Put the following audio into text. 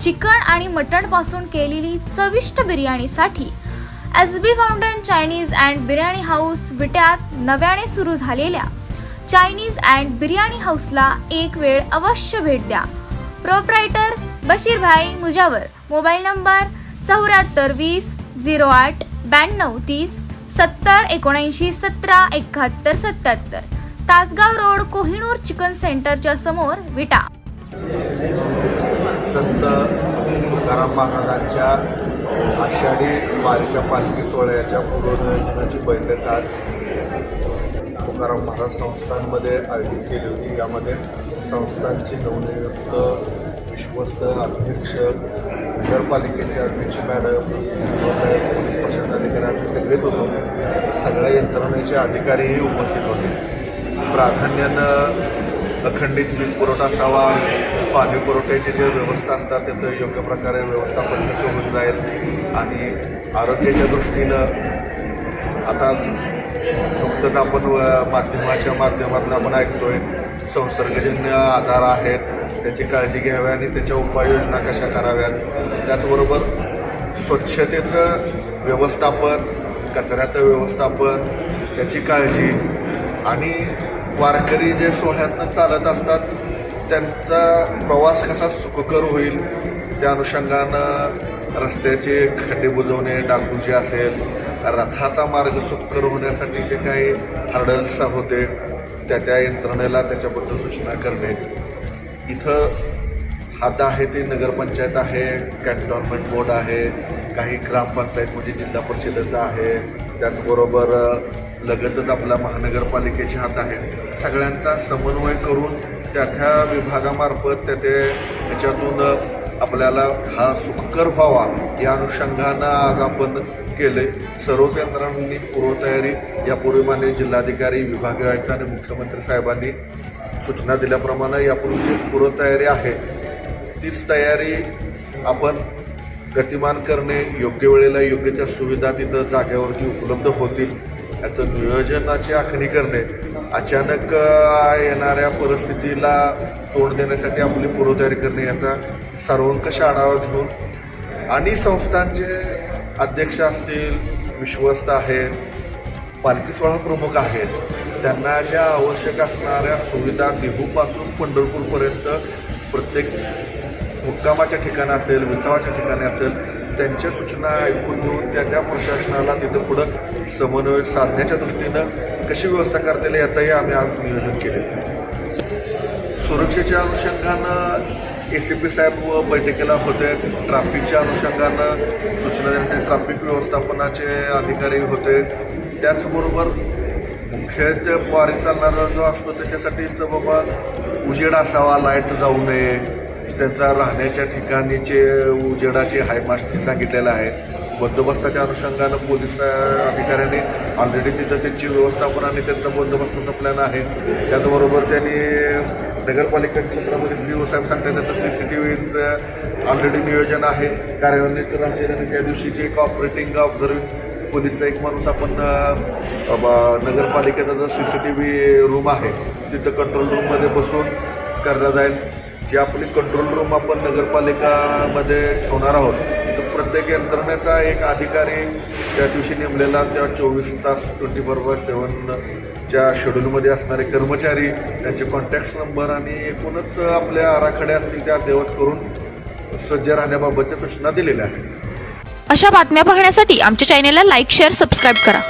Chicken आणि मटणपासून केलेली चविष्ट बिर्याणीसाठी S B fountain Chinese and biryani house विट्यात नव्याने सुरू झालेल्या चायनीज अँड बिर्याणी हाऊसला एक वेळ अवश्य भेट द्या. Proprietor Bashirbhai Mujawar. Mobile number चौऱ्याहत्तर वीस झिरो आठ ब्याण्णव तीस सत्तर एकोणऐंशी सतरा एकाहत्तर सत्याहत्तर. तासगाव रोड कोहिनूर चिकन सेंटरच्या समोर विटा. संत तुकाराम महाराजांच्या आषाढी वारीच्या पालखी सोहळ्याच्या पूर्वनियोजनाची बैठक आज तुकाराम महाराज संस्थांमध्ये आयोजित केली होती. यामध्ये संस्थांचे नवनियुक्त विश्वस्त अध्यक्ष नगरपालिकेचे अध्यक्ष मॅडम पोलीस प्रशासनाधिकारी आम्ही सगळेच होतो सगळ्या यंत्रणेचे अधिकारीही उपस्थित होते. प्राधान्यानं अखंडित वीज पुरवठा असावा पाणी पुरवठ्याची जे व्यवस्था असतात त्याचं योग्य प्रकारे व्यवस्थापन कसं होऊन जाईल आणि आरोग्याच्या दृष्टीनं आता नुकतंच आपण माध्यमाच्या माध्यमातून आपण ऐकतोय संसर्गजन्य आजार आहेत त्याची काळजी घ्यावी आणि त्याच्या उपाययोजना कशा कराव्यात? त्याचबरोबर स्वच्छतेचं व्यवस्थापन कचऱ्याचं व्यवस्थापन त्याची काळजी आणि वारकरी जे सोहळ्यातनं चालत असतात त्यांचा प्रवास कसा सुखकर होईल? त्या अनुषंगानं रस्त्याचे खड्डे बुजवणे डागुजी असेल रथाचा मार्ग सुखकर होण्यासाठी जे काही हर्डल्स होते त्या त्या यंत्रणेला त्याच्याबद्दल सूचना करणे. इथं आता आहे ते नगरपंचायत आहे कॅन्टॉनमेंट बोर्ड आहे काही ग्रामपंचायत म्हणजे जिल्हा परिषदेचं आहे. त्याचबरोबर लगतच आपला महानगरपालिकेचे हात आहे सगळ्यांचा समन्वय करून त्या त्या विभागामार्फत त्या ते त्याच्यातून आपल्याला हा सुखकर व्हावा या अनुषंगानं आज आपण केले सर्वच यंत्रणांनी पूर्वतयारी. यापूर्वी माननीय जिल्हाधिकारी विभागीय आयुक्त आणि मुख्यमंत्री साहेबांनी सूचना दिल्याप्रमाणे यापूर्वीची पूर्वतयारी आहे. तीच तयारी आपण गतिमान करणे योग्य वेळेला योग्य त्या सुविधा तिथं जागेवरती उपलब्ध होतील. याचं नियोजनाची आखणी करणे अचानक येणाऱ्या परिस्थितीला तोंड देण्यासाठी आपली पूर्वतयारी करणे याचा सर्वंकष आढावा घेऊन आणि संस्थांचे अध्यक्ष असतील विश्वस्त आहेत पालखी सोहळा प्रमुख आहेत त्यांना ज्या आवश्यक असणाऱ्या सुविधा देहूपासून पंढरपूरपर्यंत प्रत्येक मुक्कामाच्या ठिकाणी असेल विसावाच्या ठिकाणी असेल त्यांच्या सूचना ऐकून घेऊन त्या त्या प्रशासनाला तिथं पुढं समन्वय साधण्याच्या दृष्टीनं कशी व्यवस्था करता येईल याचंही आम्ही आज नियोजन केले सुरक्षेच्या अनुषंगानं ए सी पी साहेब व बैठकीला होते. ट्राफिकच्या अनुषंगानं सूचना देण्याचे ट्राफिक व्यवस्थापनाचे अधिकारी होते. त्याचबरोबर खेळच्या पारी वारी चालणारा जो असतो त्याच्यासाठीच बाबा उजेड असावा लाइट जाऊ नये. त्यांचा राहण्याच्या ठिकाणीचे उजेडाचे हायमास्टने सांगितलेलं आहे. बंदोबस्ताच्या अनुषंगानं पोलीस अधिकाऱ्यांनी ऑलरेडी तिथं त्यांची व्यवस्थापन आणि त्यांचा बंदोबस्ताचा प्लॅन आहे. त्याचबरोबर त्यांनी नगरपालिका क्षेत्रामध्ये सी ओ साहेब सांगतात त्याचं सी सी टी व्हीचं ऑलरेडी नियोजन आहे. कार्यान्वित राहतील आणि त्या दिवशीची एक ऑपरेटिंग ऑब्झर्विंग पोलीसचा एक माणूस आपण नगरपालिकेचा जो C C T V room आहे तिथं कंट्रोल रूममध्ये बसून करता जाईल. जी आपली कंट्रोल रूम आपण नगरपालिकामध्ये ठेवणार आहोत तर प्रत्येक यंत्रणेचा एक अधिकारी त्या दिवशी नेमलेला त्या चोवीस तास ट्वेंटी फोर बाय सेवनच्या शेड्यूलमध्ये असणारे कर्मचारी त्यांचे कॉन्टॅक्ट नंबर आणि एकूणच आपल्या आराखड्या असतील त्या देवत करून सज्ज राहण्याबाबतच्या सूचना दिलेल्या आहेत. अशा बातम्या पाहण्यासाठी आमच्या चॅनेलला लाईक शेअर सबस्क्राईब करा.